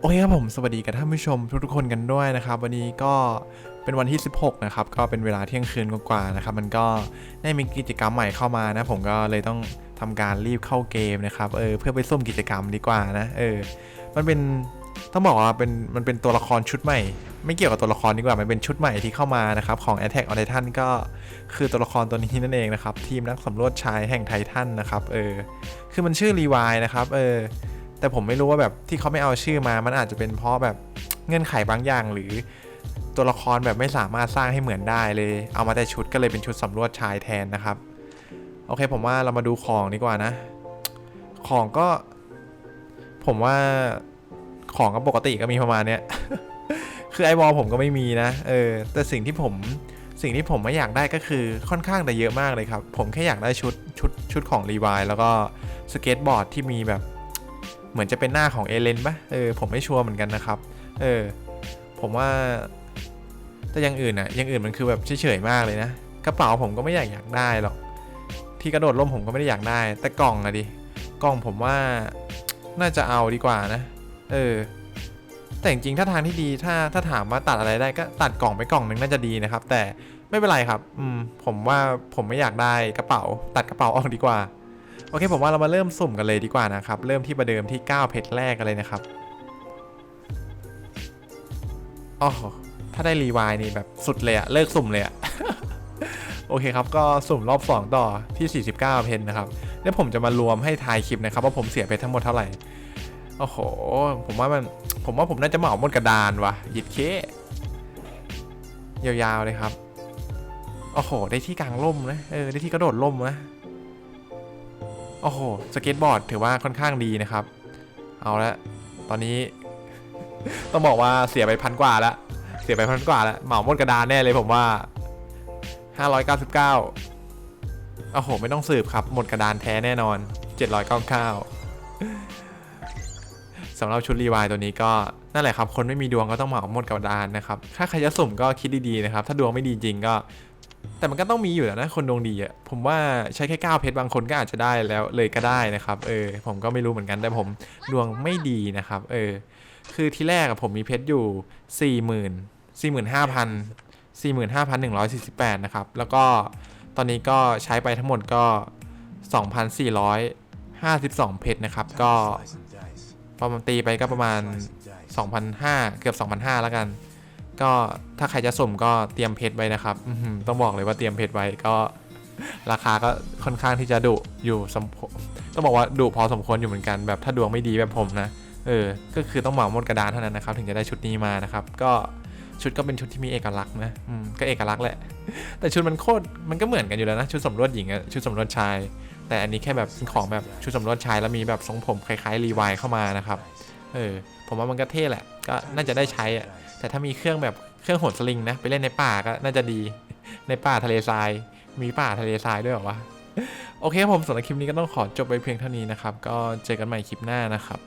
โอเคครับผมสวัสดีกับท่านผู้ชมทุกๆคนกันด้วยนะครับ วันนี้ก็เป็นวันที่ 16 นะครับ ก็เป็นเวลาเที่ยงคืนกว่าๆนะครับ มันก็ได้มีกิจกรรมใหม่เข้ามานะ ผมก็เลยต้องทำการรีบเข้าเกมนะครับเออเพื่อไปส้มกิจกรรมดีกว่านะเออมันเป็นต้องบอกว่าเป็นมันเป็นตัวละครชุดใหม่ ไม่เกี่ยวกับตัวละครดีกว่า มันเป็นชุดใหม่ที่เข้ามานะครับของ Attack on Titan ก็คือตัวละครตัวนี้นั่นเองนะครับทีมนักสำรวจชายแห่งไททันนะครับเออคือมันชื่อรีวายนะครับเออ แต่ผมไม่รู้ว่าแบบที่เขาไม่เอาชื่อมา มันอาจจะเป็นเพราะแบบเงื่อนไขบางอย่างหรือตัวละครแบบไม่สามารถสร้างให้เหมือนได้เลย เอามาแต่ชุดก็เลยเป็นชุดสำรวจชายแทนนะครับ โอเคผมว่าเรามาดูของดีกว่านะ ของก็ ผมว่าของก็ปกติก็มีประมาณเนี้ย คือไอวอลผมก็ไม่มีนะ เออ แต่สิ่งที่ผมสิ่งที่ผมไม่อยากได้ก็คือค่อนข้างแต่เยอะมากเลยครับ ผมแค่อยากได้ชุดชุดชุดของรีวายแล้วก็สเก็ตบอร์ดที่มีแบบ เหมือนจะเป็นหน้าของเอเลนปะเออผมไม่ชัวร์เหมือนกันนะครับ เออ ผมว่า แต่อยังอื่นอะอยังอื่นมันคือแบบเฉยๆมากเลยนะกระเป๋าผมก็ไม่อยากอยากได้หรอก ที่กระโดดร่มผมก็ไม่ได้อยากได้ แต่กล่องอะดิกล่องผมว่าน่าจะเอาดีกว่านะ เออ แต่จริงๆถ้าทางที่ดีถ้าถ้าถามว่าตัดอะไรได้ก็ตัดกล่องไปกล่องหนึงน่าจะดีนะครับ แต่ไม่เป็นไรครับ อืมผมว่าผมไม่อยากได้กระเป๋า ตัดกระเป๋าออกดีกว่า โอเคผมว่าเรามาเริ่มสุ่มกันเลยดีกว่านะครับ เริ่มที่ประเดิมที่ 9 เพชรแรกกันเลยนะครับอ๋อถ้าได้รีวายนี่แบบสุดเลยอะเลิกสุ่มเลยอะโอเคครับ ก็สุ่มรอบ 2 ต่อที่ 49 เพชรนะครับแล้วผมจะมารวมให้ทายคลิปนะครับ ว่าผมเสียเพชรทั้งหมดเท่าไหร่ โอ้โห ผมว่ามัน ผมว่าผมน่าจะเหมาหมดกระดานว่ะยิดเคยาวๆเลยครับ โอ้โห ได้ที่กลางร่มนะ เออ ได้ที่กระโดดร่มนะ โอ้โหสเก็ตบอร์ดถือว่าค่อนข้างดีนะครับ เอาละตอนนี้ ต้องบอกว่าเสียไปพันกว่าล้วเสียไปพันกว่าล้วเหมาหมดกระดานแน่เลยผมว่า 599โอ้โห ไม่ต้องสืบครับ หมดกระดานแท้แน่นอน 799สำหรับชุดรีวายตัวนี้ก็นั่นแหละครับ คนไม่มีดวงก็ต้องเหมาหมดกระดานนะครับ ถ้าใครจะสุ่มก็คิดดีๆนะครับ ถ้าดวงไม่ดีจริงก็ แต่มันก็ต้องมีอยู่แล้วนะคนดวงดีอะผมว่าใช้แค่9เพชรบางคนก็อาจจะได้แล้วเลยก็ได้นะครับเออผมก็ไม่รู้เหมือนกันแต่ผมดวงไม่ดีนะครับเออคือที่แรกผมมีเพชรอยู่4 0 0 0 0 45,000 45,148นะครับแล้วก็ตอนนี้ก็ใช้ไปทั้งหมดก็2,452เพชรนะครับก็ประมาณตีไปก็ประมาณ 2,500 เกือบ 2,500 แล้วกัน ก็ถ้าใครจะสุ่มก็เตรียมเพชรไว้นะครับต้องบอกเลยว่าเตรียมเพชรไว้ก็ ราคาก็ค่อนข้างที่จะดุอยู่สมต้องบอกว่าดุพอสมควรอยู่เหมือนกันแบบถ้าดวงไม่ดีแบบผมนะเออ ก็คือต้องเหมาหมดกระดานเท่านั้นนะครับ ถึงจะได้ชุดนี้มานะครับ ก็ชุดก็เป็นชุดที่มีเอกลักษณ์นะอืมก็เอกลักษณ์แหละ แต่ชุดมันโคตรมันก็เหมือนกันอยู่แล้วนะชุดสมรวจหญิงอะชุดสมรวจชาย แต่อันนี้แค่แบบเป็นของแบบชุดสมรวจชายแล้วมีแบบทรงผมคล้ายๆรีวายเข้ามานะครับ เออผมว่ามันก็เท่แหละ ก็น่าจะได้ใช้อะ แต่ถ้ามีเครื่องแบบเครื่องโหนสลิงนะ ไปเล่นในป่าก็น่าจะดี ในป่าทะเลทราย มีป่าทะเลทรายด้วยหรอวะ โอเคผมสำหรับคลิปนี้ก็ต้องขอจบไปเพียงเท่านี้นะครับ ก็เจอกันใหม่คลิปหน้านะครับ